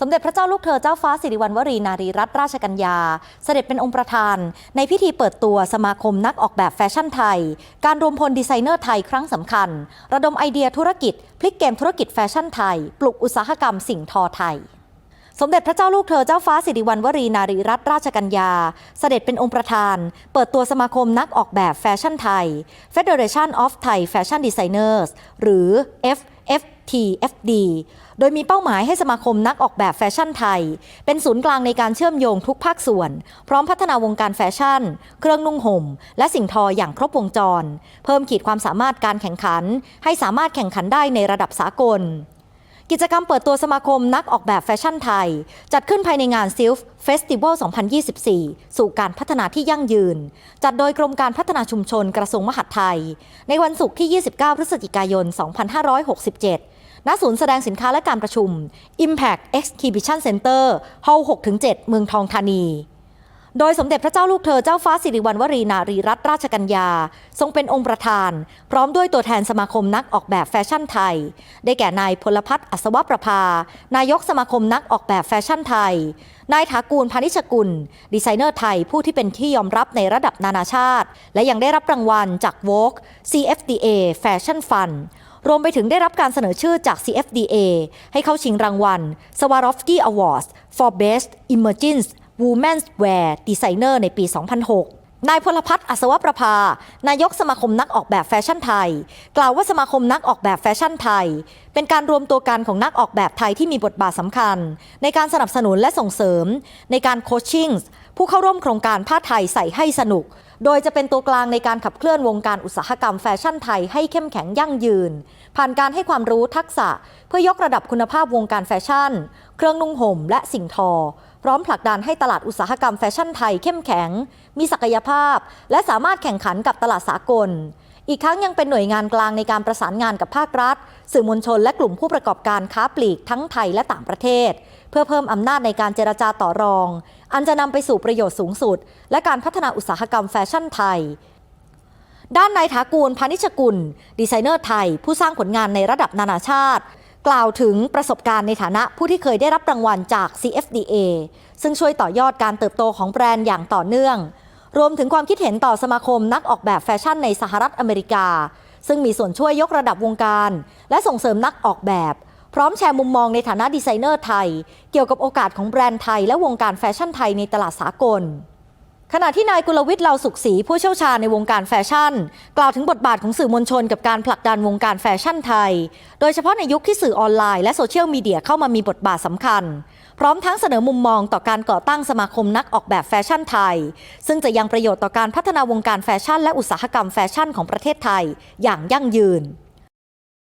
สมเด็จพระเจ้าลูกเธอเจ้าฟ้าสิริวัณวรีนารีรัตนราชกัญญา เสด็จเป็นองค์ประธาน ในพิธีเปิดตัวสมาคมนักออกแบบแฟชั่นไทย การรวมพลดีไซเนอร์ไทยครั้งสำคัญ ระดมไอเดียธุรกิจ พลิกเกมธุรกิจแฟชั่นไทย ปลุกอุตสาหกรรมสิ่งทอไทยสมเด็จพระเจ้าลูกเธอเจ้าฟ้าสิริวัณวรีนารีรัตนราชกัญญา เสด็จเป็นองค์ประธาน เปิดตัวสมาคมนักออกแบบแฟชั่นไทย Federation of Thai Fashion Designers หรือ F F TFD โดยมีเป้าหมายให้สมาคมนักออกแบบแฟชั่นไทย เป็นศูนย์กลางในการเชื่อมโยงทุกภาคส่วน พร้อมพัฒนาวงการแฟชั่น เครื่องนุ่งห่ม และสิ่งทออย่างครบวงจร เพิ่มขีดความสามารถการแข่งขัน ให้สามารถแข่งขันได้ในระดับสากล กิจกรรมเปิดตัวสมาคมนักออกแบบแฟชั่นไทย จัดขึ้นภายในงาน SILF Festival 2024 สู่การพัฒนาที่ยั่งยืน จัดโดยกรมการพัฒนาชุมชนกระทรวงมหาดไทย ในวันศุกร์ที่ 29 พฤศจิกายน 2567 ณศูนย์แสดงสินค้าและการประชุม Impact Exhibition Center Hall 6-7 เมืองทองธานี โดยสมเด็จพระเจ้าลูกเธอเจ้าฟ้าสิริวัณวรีนารีรัตนราชกัญญา ทรงเป็นองค์ประธาน พร้อมด้วยตัวแทนสมาคมนักออกแบบแฟชั่นไทย ได้แก่นายพลพัฒน์อัศวประภา นายกสมาคมนักออกแบบแฟชั่นไทย นายถากูลพานิชกุล ดีไซเนอร์ไทยผู้ที่เป็นที่ยอมรับในระดับนานาชาติ และยังได้รับรางวัลจาก Vogue CFDA Fashion Fund รวมไปถึงได้รับการเสนอชื่อจาก CFDA ให้เข้าชิงรางวัล Swarovski Awards for Best Emerging Women's Wear Designer ในปี 2006 นายพลพัฒน์อัศวประภา นายกสมาคมนักออกแบบแฟชั่นไทย กล่าวว่าสมาคมนักออกแบบแฟชั่นไทย เป็นการรวมตัวกันของนักออกแบบไทยที่มีบทบาทสำคัญ ในการสนับสนุนและส่งเสริม ในการโคชชิ่งผู้เข้าร่วมโครงการผ้าไทยใส่ให้สนุก โดยจะเป็นตัวกลางในการขับเคลื่อนวงการอุตสาหกรรมแฟชั่นไทยให้เข้มแข็งยั่งยืน ผ่านการให้ความรู้ทักษะ เพื่อยกระดับคุณภาพวงการแฟชั่น เครื่องนุ่งห่มและสิ่งทอ ร้อมผลักดันให้ตลาดอุตสาหกรรมแฟชั่นไทยเข้มแข็ง มีศักยภาพ และสามารถแข่งขันกับตลาดสากล อีกทั้งยังเป็นหน่วยงานกลางในการประสานงานกับภาครัฐ สื่อมวลชนและกลุ่มผู้ประกอบการค้าปลีกทั้งไทยและต่างประเทศ เพื่อเพิ่มอำนาจในการเจรจาต่อรอง อันจะนำไปสู่ประโยชน์สูงสุด และการพัฒนาอุตสาหกรรมแฟชั่นไทยด้านนายถากูลพานิชกุล ดีไซเนอร์ไทย ผู้สร้างผลงานในระดับนานาชาติ กล่าวถึงประสบการณ์ในฐานะผู้ที่เคยได้รับรางวัลจาก CFDA ซึ่งช่วยต่อยอดการเติบโตของแบรนด์อย่างต่อเนื่อง รวมถึงความคิดเห็นต่อสมาคมนักออกแบบแฟชั่นในสหรัฐอเมริกา ซึ่งมีส่วนช่วยยกระดับวงการ และส่งเสริมนักออกแบบ พร้อมแชร์มุมมองในฐานะดีไซเนอร์ไทย เกี่ยวกับโอกาสของแบรนด์ไทย และวงการแฟชั่นไทยในตลาดสากล ขณะที่นายกุลวิทย์เลาสุขศรีผู้เชี่ยวชาญในวงการแฟชั่น กล่าวถึงบทบาทของสื่อมวลชนกับการผลักดันวงการแฟชั่นไทย โดยเฉพาะในยุคที่สื่อออนไลน์และโซเชียลมีเดียเข้ามามีบทบาทสำคัญ พร้อมทั้งเสนอมุมมองต่อการก่อตั้งสมาคมนักออกแบบแฟชั่นไทย ซึ่งจะยังประโยชน์ต่อการพัฒนาวงการแฟชั่นและอุตสาหกรรมแฟชั่นของประเทศไทย อย่างยั่งยืน